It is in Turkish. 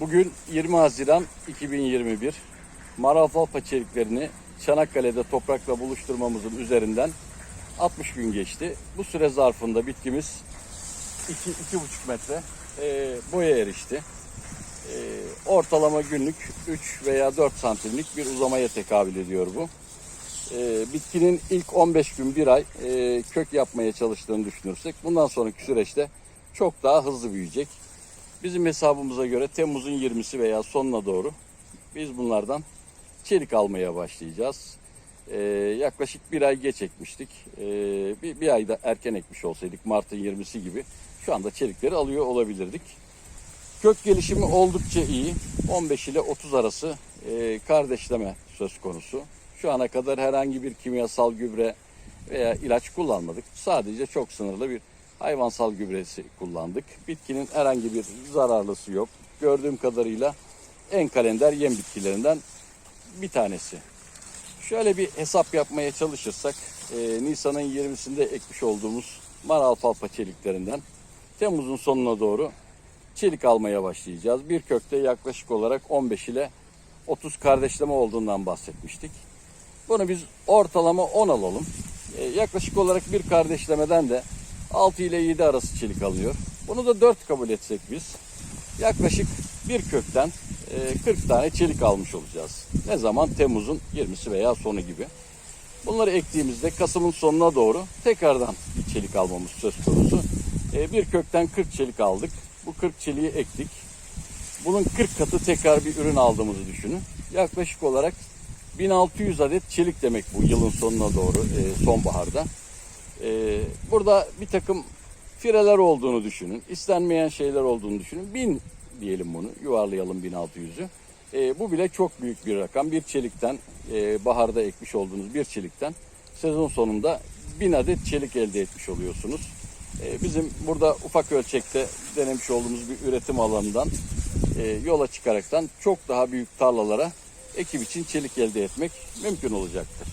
Bugün 20 Haziran 2021. Maralfalfa çeliklerini Çanakkale'de toprakla buluşturmamızın üzerinden 60 gün geçti. Bu süre zarfında bitkimiz 2-2,5 metre e, boya erişti. E, ortalama günlük 3 veya 4 santimlik bir uzamaya tekabül ediyor bu. E, bitkinin ilk 15 gün bir ay e, kök yapmaya çalıştığını düşünürsek bundan sonraki süreçte çok daha hızlı büyüyecek. Bizim hesabımıza göre Temmuz'un 20'si veya sonuna doğru biz bunlardan çelik almaya başlayacağız. Ee, yaklaşık bir ay geç ekmiştik. Ee, bir, bir ayda erken ekmiş olsaydık Mart'ın 20'si gibi şu anda çelikleri alıyor olabilirdik. Kök gelişimi oldukça iyi. 15 ile 30 arası e, kardeşleme söz konusu. Şu ana kadar herhangi bir kimyasal gübre veya ilaç kullanmadık. Sadece çok sınırlı bir hayvansal gübresi kullandık. Bitkinin herhangi bir zararlısı yok. Gördüğüm kadarıyla en kalender yem bitkilerinden bir tanesi. Şöyle bir hesap yapmaya çalışırsak e, Nisan'ın 20'sinde ekmiş olduğumuz maralfalfa çeliklerinden Temmuz'un sonuna doğru çelik almaya başlayacağız. Bir kökte yaklaşık olarak 15 ile 30 kardeşleme olduğundan bahsetmiştik. Bunu biz ortalama 10 alalım. E, yaklaşık olarak bir kardeşlemeden de 6 ile 7 arası çelik alıyor. Bunu da 4 kabul etsek biz yaklaşık bir kökten e, 40 tane çelik almış olacağız. Ne zaman? Temmuz'un 20'si veya sonu gibi. Bunları ektiğimizde Kasım'ın sonuna doğru tekrardan bir çelik almamız söz konusu. E, bir kökten 40 çelik aldık. Bu 40 çeliği ektik. Bunun 40 katı tekrar bir ürün aldığımızı düşünün. Yaklaşık olarak 1600 adet çelik demek bu yılın sonuna doğru e, sonbaharda. E, burada bir takım fireler olduğunu düşünün. İstenmeyen şeyler olduğunu düşünün. 1000 diyelim bunu. Yuvarlayalım 1600'ü. E, bu bile çok büyük bir rakam. Bir çelikten e, baharda ekmiş olduğunuz bir çelikten sezon sonunda 1000 adet çelik elde etmiş oluyorsunuz. E, bizim burada ufak ölçekte denemiş olduğumuz bir üretim alanından e, yola çıkaraktan çok daha büyük tarlalara ekim için çelik elde etmek mümkün olacaktır.